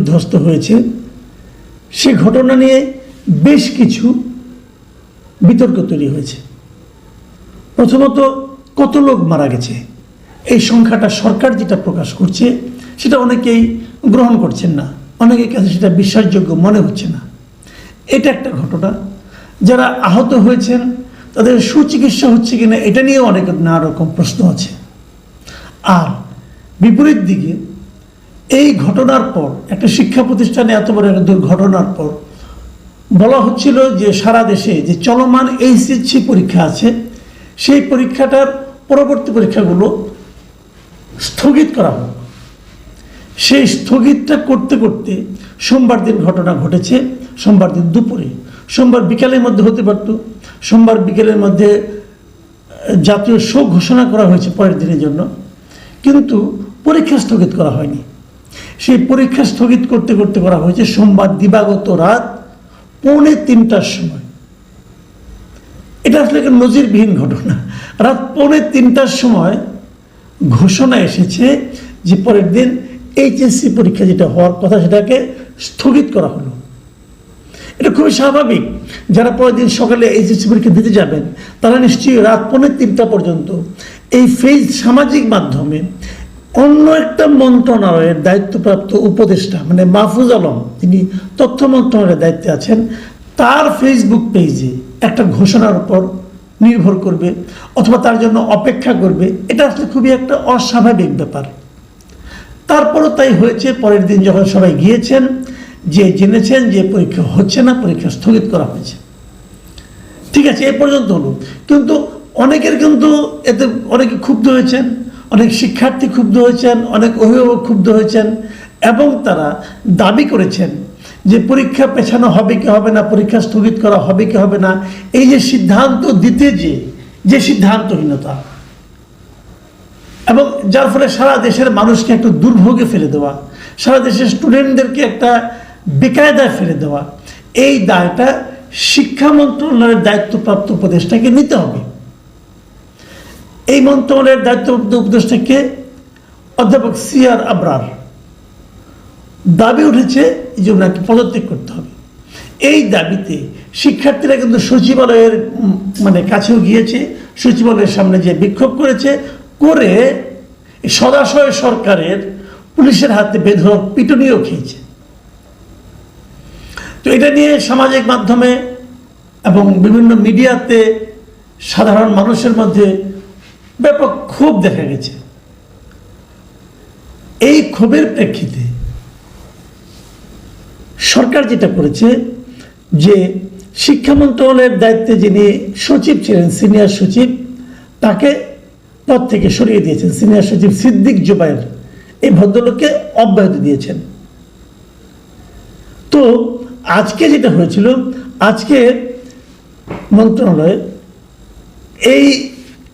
বিধ্বস্ত হয়েছে। সে ঘটনা নিয়ে বেশ কিছু বিতর্ক তৈরি হয়েছে। প্রথমত, কত লোক মারা গেছে? এই সংখ্যাটা সরকার যেটা প্রকাশ করছে, সেটা অনেকেই গ্রহণ করছেন না। অনেকের কাছে সেটা বিশ্বাসযোগ্য মনে হচ্ছে না। এটা একটা ঘটনা। যারা আহত হয়েছেন, তাদের সুচিকিৎসা হচ্ছে কিনা, এটা নিয়েও অনেক নানা রকম প্রশ্ন আছে। আর বিপরীত দিকে এই ঘটনার পর, একটা শিক্ষা প্রতিষ্ঠানে এত বড় একটা দুর্ঘটনার পর, বলা হচ্ছিল যে সারা দেশে যে চলমান এইচএসসি পরীক্ষা আছে, সেই পরীক্ষাটার পরবর্তী পরীক্ষাগুলো স্থগিত করা হোক। সেই স্থগিতটা করতে করতে সোমবার দিন ঘটনা ঘটেছে, সোমবার দিন দুপুরে। সোমবার বিকালের মধ্যে হতে পারত, সোমবার বিকেলের মধ্যে জাতীয় শোক ঘোষণা করা হয়েছে পরের দিনের জন্য, কিন্তু পরীক্ষা স্থগিত করা হয়নি। সেই পরীক্ষা স্থগিত করতে করতে করা হয়েছে। সোমবার দিবাগত রাত পৌনে তিনটার সময়। এটা আসলে একটা নজিরবিহীন ঘটনা। রাত পৌনে তিনটার সময় ঘোষণা এসেছে যে পরের দিন এইচএসসি পরীক্ষা যেটা হওয়ার কথা সেটাকে স্থগিত করা হলো। এটা খুবই স্বাভাবিক। যারা পরের দিন সকালে এইচএসসি পরীক্ষা দিতে যাবেন, তারা নিশ্চয়ই রাত পৌনে তিনটা পর্যন্ত এই ফেজ সামাজিক মাধ্যমে অন্য একটা মন্ত্রণালয়ের দায়িত্বপ্রাপ্ত উপদেষ্টা মানে মাহফুজ আলম, তিনি তথ্য মন্ত্রণালয়ের দায়িত্বে আছেন, তার ফেসবুক পেজে একটা ঘোষণার উপর নির্ভর করবে অথবা তার জন্য অপেক্ষা করবে। এটা আসলে খুবই একটা অস্বাভাবিক ব্যাপার। তারপরও তাই হয়েছে, পরের দিন যখন সবাই গিয়েছেন, যে জেনেছেন যে পরীক্ষা হচ্ছে না, পরীক্ষা স্থগিত করা হয়েছে। ঠিক আছে, এ পর্যন্ত হলো। কিন্তু অনেকের কিন্তু এতে অনেকে ক্ষুব্ধ হয়েছেন। অনেক শিক্ষার্থী ক্ষুব্ধ হয়েছেন, অনেক অভিভাবক ক্ষুব্ধ হয়েছেন এবং তারা দাবি করেছেন যে পরীক্ষা পেছানো হবে কি হবে না, পরীক্ষা স্থগিত করা হবে কি হবে না, এই যে সিদ্ধান্ত দিতে যে যে সিদ্ধান্তহীনতা। এবং যার ফলে সারা দেশের মানুষকে একটু দুর্ভোগে ফেলে দেওয়া, সারা দেশের স্টুডেন্টদেরকে একটা বেকায়দায় ফেলে দেওয়া, এই দায়টা শিক্ষা মন্ত্রণালয়ের দায়িত্বপ্রাপ্ত উপদেষ্টাকে নিতে হবে। এই মন্ত্রণালয়ের দায়িত্বপ্রাপ্ত উপদেষ্টাকে অধ্যাপক সি আর আবরার। দাবি উঠেছে যে ওনাকে পদত্যাগ করতে হবে। এই দাবিতে শিক্ষার্থীরা কিন্তু সচিবালয়ের মানে কাছেও গিয়েছে, সচিবালয়ের সামনে যে বিক্ষোভ করেছে, করে সদাশয় সরকারের পুলিশের হাতে বেধড়ক পিটুনিও খেয়েছে। তো এটা নিয়ে সামাজিক মাধ্যমে এবং বিভিন্ন মিডিয়াতে সাধারণ মানুষের মধ্যে ব্যাপক ক্ষোভ দেখা গেছে। এই ক্ষোভের প্রেক্ষিতে সরকার যেটা করেছে, যে শিক্ষা মন্ত্রণালয়ের দায়িত্বে যিনি সচিব ছিলেন, সিনিয়র সচিব, তাকে পদ থেকে সরিয়ে দিয়েছেন। সিনিয়র সচিব সিদ্দিক জুবাইর এই ভদ্রলোককে অব্যাহতি দিয়েছেন। তো আজকে যেটা হয়েছিল, আজকে মন্ত্রণালয়ে এই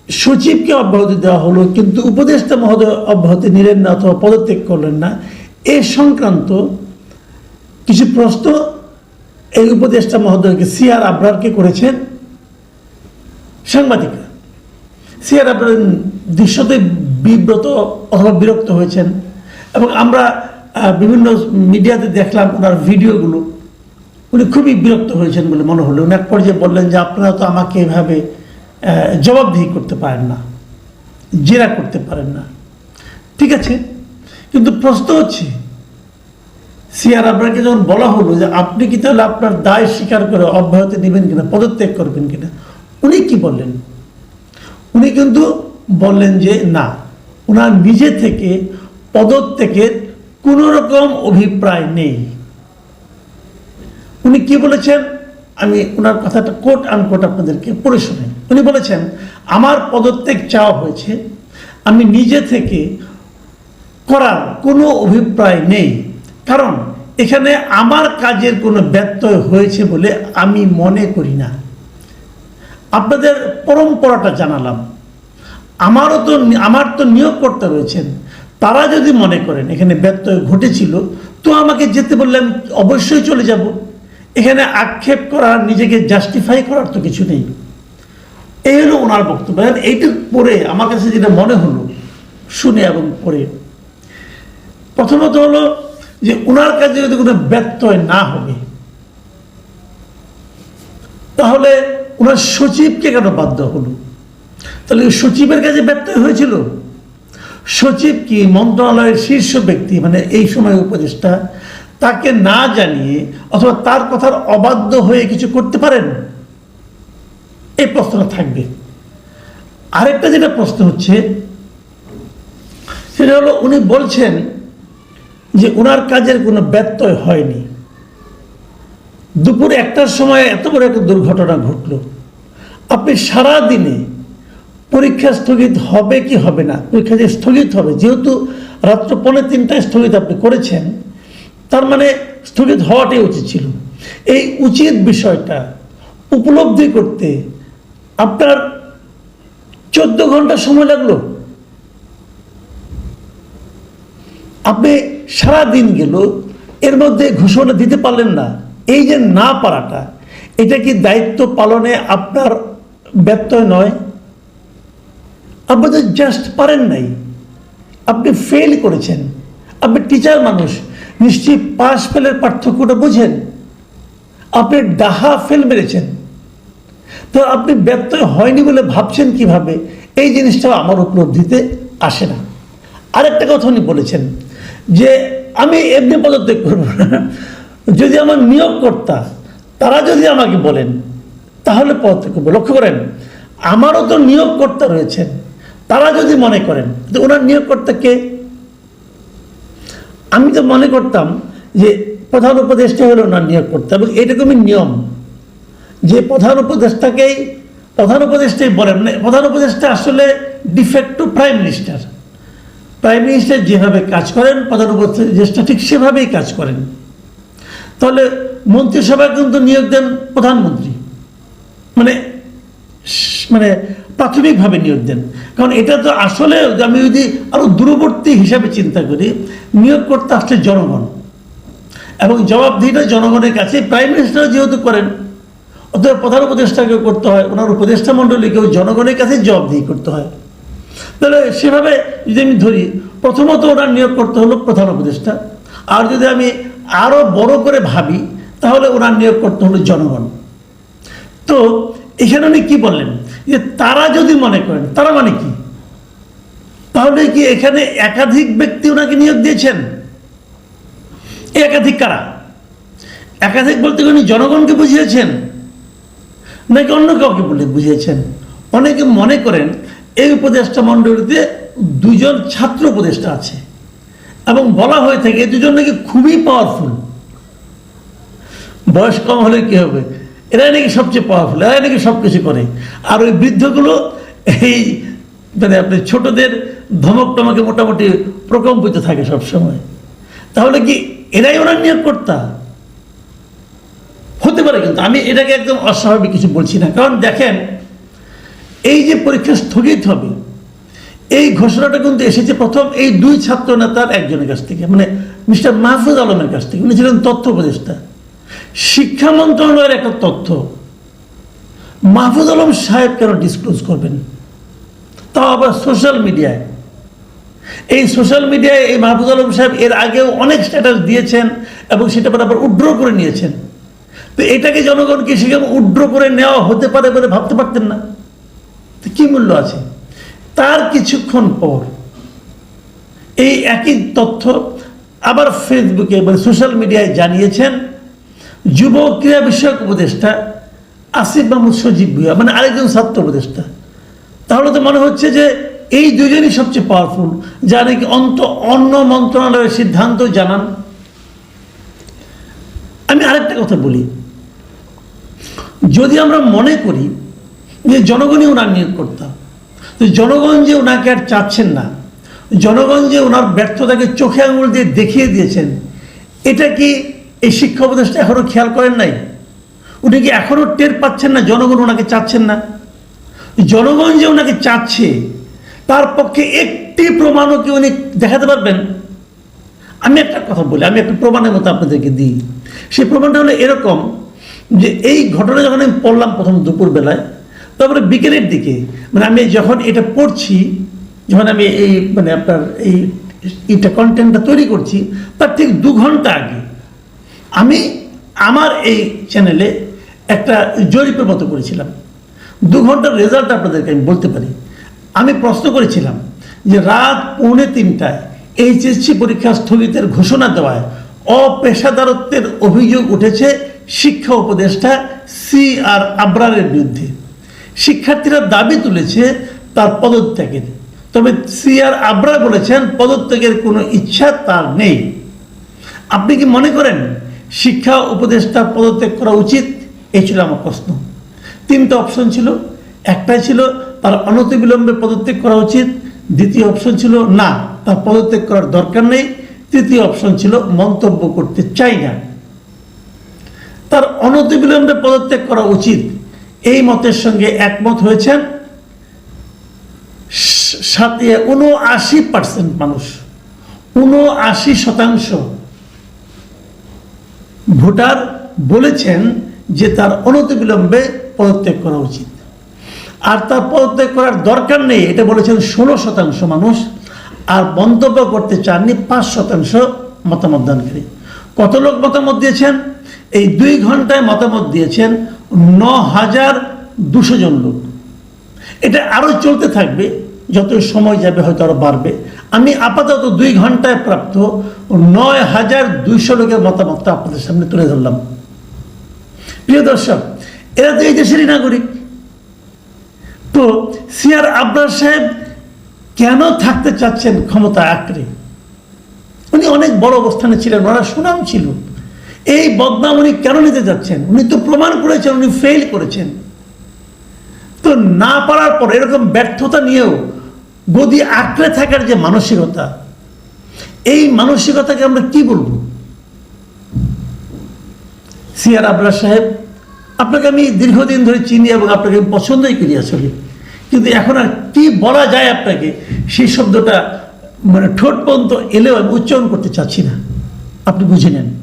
সচিবকে অব্যাহতি দেওয়া হলো, কিন্তু উপদেষ্টা মহোদয় অব্যাহতি নিলেন না অথবা পদত্যাগ করলেন না। এ সংক্রান্ত কিছু প্রশ্ন এই উপদেষ্টা মহোদয়কে সিআর আবরারকে করেছেন সাংবাদিকরা। সিআর আবরার দৃশ্যতে বিব্রত অথবা বিরক্ত হয়েছেন এবং আমরা বিভিন্ন মিডিয়াতে দেখলাম ওনার ভিডিওগুলো। উনি খুবই বিরক্ত হয়েছেন বলে মনে হলো। উনি এক পর্যায়ে বললেন যে, আপনারা তো আমাকে এভাবে জবাবদিহি করতে পারেন না, জেরা করতে পারেন না। ঠিক আছে? কিন্তু প্রশ্ন হচ্ছে, সিআর আপনাকে যখন বলা হলো যে আপনি কি তাহলে আপনার দায় স্বীকার করে অব্যাহতি নেবেন কিনা, পদত্যাগ করবেন কিনা, উনি কি বললেন? উনি কিন্তু বললেন যে না ওনার নিজে থেকে পদত্যাগের কোনো রকম অভিপ্রায় নেই। উনি কি বলেছেন? আমি ওনার কথাটা কোট আনকোট আপনাদেরকে পড়ে শোনাই উনি বলেছেন, আমার পদত্যাগ চাওয়া হয়েছে। আমি নিজে থেকে করার কোনো অভিপ্রায় নেই। কারণ এখানে আমার কাজের কোনো ব্যত্যয় হয়েছে বলে আমি মনে করি না। আপনাদের পরম্পরাটা জানালাম। আমারও তো আমার তো নিয়োগকর্তা রয়েছেন। তারা যদি মনে করেন এখানে ব্যত্যয় ঘটেছিল, তো আমাকে যেতে বললে আমি অবশ্যই চলে যাব। এখানে আক্ষেপ করার নিজেকে জাস্টিফাই করার তো কিছু নেই। এই হলো ওনার বক্তব্য। এইটুক পরে আমার কাছে যেটা মনে হলো, শুনে এবং পড়ে। প্রথমত হলো যে ওনার কাছে যদি কোনো ব্যত্যয় না হবে, তাহলে ওনার সচিবকে কেন বাধ্য হলো? তাহলে সচিবের কাছে ব্যত্যয় হয়েছিল? সচিব কি মন্ত্রণালয়ের শীর্ষ ব্যক্তি মানে এই সময় উপদেষ্টা তাকে না জানিয়ে অথবা তার কথার অবাধ্য হয়ে কিছু করতে পারেন? এই প্রশ্নটা থাকবে। আরেকটা যেটা প্রশ্ন হচ্ছে, সেটা হলো উনি বলছেন যে ওনার কাজের কোনো ব্যত্যয় হয়নি। দুপুর একটার সময় এত বড় একটা দুর্ঘটনা ঘটলো। আপনি সারা দিনে পরীক্ষা স্থগিত হবে কি হবে না? পরীক্ষা যে স্থগিত হবে, যেহেতু রাত্র পৌনে তিনটায় স্থগিত আপনি করেছেন তার মানে স্থগিত হওয়াটাই উচিত ছিল। এই উচিত বিষয়টা উপলব্ধি করতে আপনার চোদ্দ ঘণ্টা সময় লাগল। আপনি সারা দিন গেল, এর মধ্যে ঘোষণা দিতে পারলেন না। এই যে না পারাটা, এটা কি দায়িত্ব পালনে আপনার ব্যত্যয় নয়? আপনি জাস্ট পারেন নাই। আপনি ফেল করেছেন। আপনি টিচার মানুষ। নিশ্চয়ই পাস ফেলের পার্থক্যটা বুঝেন। আপনি ডাহা ফেল মেরেছেন। তো আপনি ব্যত্যয় হয়নি বলে ভাবছেন কীভাবে? এই জিনিসটা আমার উপলব্ধিতে আসে না। আরেকটা কথা উনি বলেছেন যে, আমি এমনি পদত্যাগ করব না। যদি আমার নিয়োগকর্তা, তারা যদি আমাকে বলেন, তাহলে পদত্যাগ করব। লক্ষ্য করেন, আমারও তো নিয়োগকর্তা রয়েছেন। তারা যদি মনে করেন ওনার নিয়োগকর্তা কে আমি তো মনে করতাম যে প্রধান উপদেষ্টা হলো ওনার নিয়োগকর্তা এবং এরকমই নিয়ম। যে প্রধান উপদেষ্টাকেই, প্রধান উপদেষ্টাই বলেন মানে প্রধান উপদেষ্টা আসলে de facto prime minister prime minister যেভাবে কাজ করেন, প্রধান উপদেষ্টা ঠিক সেভাবেই কাজ করেন। তাহলে মন্ত্রিসভায় কিন্তু নিয়োগ দেন প্রধানমন্ত্রী। মানে মানে প্রাথমিকভাবে নিয়োগ দেন। কারণ এটা তো আসলে আমি যদি আরও দূরবর্তী হিসাবে চিন্তা করি নিয়োগ করতে আসলে জনগণ। এবং জবাবদিহিটা জনগণের কাছে, প্রাইম মিনিস্টার যেহেতু করেন অতএব প্রধান উপদেষ্টাকেও করতে হয়, ওনার উপদেষ্টা মণ্ডলীকেও জনগণের কাছে জবাবদিহি করতে হয়। তাহলে সেভাবে যদি আমি ধরি, প্রথমত ওনার নিয়োগ করতে হলো প্রধান উপদেষ্টা। আর যদি আমি আরও বড় করে ভাবি, তাহলে ওনার নিয়োগ করতে হলো জনগণ। তো এখানে উনি কি বললেন? যে তারা যদি মনে করেন, তারা মানে কি? তাহলে কি এখানে একাধিক ব্যক্তি ওনাকে নিয়োগ দিয়েছেন? একাধিক কারা? একাধিক বলতে উনি জনগণকে বুঝিয়েছেন? নাকি অন্য কাউকে বলে বুঝিয়েছেন? অনেকে মনে করেন এই উপদেষ্টা মণ্ডলীতে দুজন ছাত্র উপদেষ্টা আছে এবং বলা হয়ে থাকে দুজন নাকি খুবই পাওয়ারফুল বয়স কম হলে কি হবে? এরাই নাকি সবচেয়ে পাওয়ারফুল এরাই নাকি সব কিছু করে। আর ওই বৃদ্ধগুলো এই মানে আপনি ছোটদের ধমক টমকে মোটামুটি প্রকম্পিত থাকে সব সময় তাহলে কি এরাই ওনার নিয়োগ কর্তা হতে পারে কিন্তু, আমি এটাকে একদম অস্বাভাবিক কিছু বলছি না। কারণ দেখেন, এই যে পরীক্ষা স্থগিত হবে, এই ঘোষণাটা কিন্তু এসেছে প্রথম এই দুই ছাত্র নেতার একজনের কাছ থেকে মানে মিস্টার মাহফুজ আলমের কাছ থেকে। উনি ছিলেন তথ্য উপদেষ্টা। শিক্ষা মন্ত্রণালয়ের একটা তথ্য। মাহফুজ আলম সাহেব কেন ডিসক্লোজ করবেন? তাও আবার সোশ্যাল মিডিয়ায় এই সোশ্যাল মিডিয়ায় এই মাহফুজ আলম সাহেব এর আগেও অনেক স্ট্যাটাস দিয়েছেন এবং সেটা পরে আবার উড্র করে নিয়েছেন। তো এটাকে জনগণকে সেখানে উড্র করে নেওয়া হতে পারে বলে ভাবতে পারতেন না? তো কি মূল্য আছে? তার কিছুক্ষণ পর এই একই তথ্য আবার ফেসবুকে মানে সোশ্যাল মিডিয়ায় জানিয়েছেন যুব ক্রীড়া বিষয়ক উপদেষ্টা, আসিফ মাহমুদ সজীব ভুয়া মানে আরেকজন ছাত্র উপদেষ্টা। তাহলে তো মনে হচ্ছে যে এই দুজনই সবচেয়ে পাওয়ারফুল যা নাকি অন্ত অন্য মন্ত্রণালয়ের সিদ্ধান্ত জানান। আমি আরেকটা কথা বলি। যদি আমরা মনে করি যে জনগণই ওনার নিয়োগ করতাম তো জনগণ যে ওনাকে আর চাচ্ছেন না, জনগণ যে ওনার ব্যর্থতাকে চোখে আঙুল দিয়ে দেখিয়ে দিয়েছেন, এটা কি এই শিক্ষা উপদেষ্টা এখনও খেয়াল করেন নাই? উনি কি এখনও টের পাচ্ছেন না জনগণ ওনাকে চাচ্ছেন না? জনগণ যে ওনাকে চাচ্ছে, তার পক্ষে একটি প্রমাণও কি উনি দেখাতে পারবেন? আমি একটা কথা বলি, আমি একটা প্রমাণের মতো আপনাদেরকে দিই। সেই প্রমাণটা হলো এরকম যে এই ঘটনা যখন আমি পড়লাম প্রথম দুপুরবেলায়, তারপরে বিকেলের দিকে মানে আমি যখন এটা পড়ছি, যখন আমি এই মানে আপনার এই এটা কন্টেন্টটা তৈরি করছি, তার ঠিক দু ঘণ্টা আগে আমি আমার এই চ্যানেলে একটা জরিপের মতো করেছিলাম। দু ঘণ্টার রেজাল্ট আপনাদেরকে আমি বলতে পারি। আমি প্রশ্ন করেছিলাম যে রাত পৌনে তিনটায় এইচএসসি পরীক্ষা স্থগিতের ঘোষণা দেওয়ায় অপেশাদারত্বের অভিযোগ উঠেছে শিক্ষা উপদেষ্টা সি আর আবরারের বিরুদ্ধে। শিক্ষার্থীরা দাবি তুলেছে তার পদত্যাগের। তবে সি আর আবরার বলেছেন পদত্যাগের কোনো ইচ্ছা তার নেই। আপনি কি মনে করেন শিক্ষা উপদেষ্টা পদত্যাগ করা উচিত? এই ছিল আমার প্রশ্ন। তিনটা অপশন ছিল। একটাই ছিল তার অনতিবিলম্বে পদত্যাগ করা উচিত। দ্বিতীয় অপশন ছিল না, তার পদত্যাগ করার দরকার নেই। তৃতীয় অপশন ছিল মন্তব্য করতে চাই না। তার অনতিবিলম্বে পদত্যাগ করা উচিত। এই মতের সঙ্গে একমত হয়েছেন সাথে উনআশি পার্সেন্ট মানুষ। উনআশি শতাংশ ভোটার বলেছেন যে তার অনতিবিলম্বে পদত্যাগ করা উচিত। আর তার পদত্যাগ করার দরকার নেই, এটা বলেছেন ষোলো শতাংশ মানুষ, আর মন্তব্য করতে চাননি পাঁচ শতাংশ মতামত দানকারী। কত লোক মতামত দিয়েছেন? এই দুই ঘন্টায় মতামত দিয়েছেন ন হাজার দুশো জন লোক। এটা আরও চলতে থাকবে, যত সময় যাবে হয়তো আরও বাড়বে। আমি আপাতত দুই ঘন্টায় প্রাপ্ত নয় হাজার দুইশো লোকের মতামতটা আপনাদের সামনে তুলে ধরলাম। প্রিয় দর্শক, এরা তো এই দেশেরই নাগরিক। তো সিআর আবরার সাহেব কেন থাকতে চাচ্ছেন ক্ষমতা আঁকড়ে? উনি অনেক বড় অবস্থানে ছিলেন, ওনার সুনাম ছিল। এই বদনাম উনি কেন নিতে যাচ্ছেন? উনি তো প্রমাণ করেছেন, উনি ফেল করেছেন। তো না পারার পর এরকম ব্যর্থতা নিয়েও গদি আঁকড়ে থাকার যে মানসিকতা, এই মানসিকতাকে আমরা কি বলব? সিআর আবরার সাহেব, আপনাকে আমি দীর্ঘদিন ধরে চিনি এবং আপনাকে আমি পছন্দই করি আসলে। কিন্তু এখন আর কি বলা যায় আপনাকে? সেই শব্দটা মানে ঠোঁট পর্যন্ত এলেও আমি উচ্চারণ করতে চাচ্ছি না। আপনি বুঝে নেন।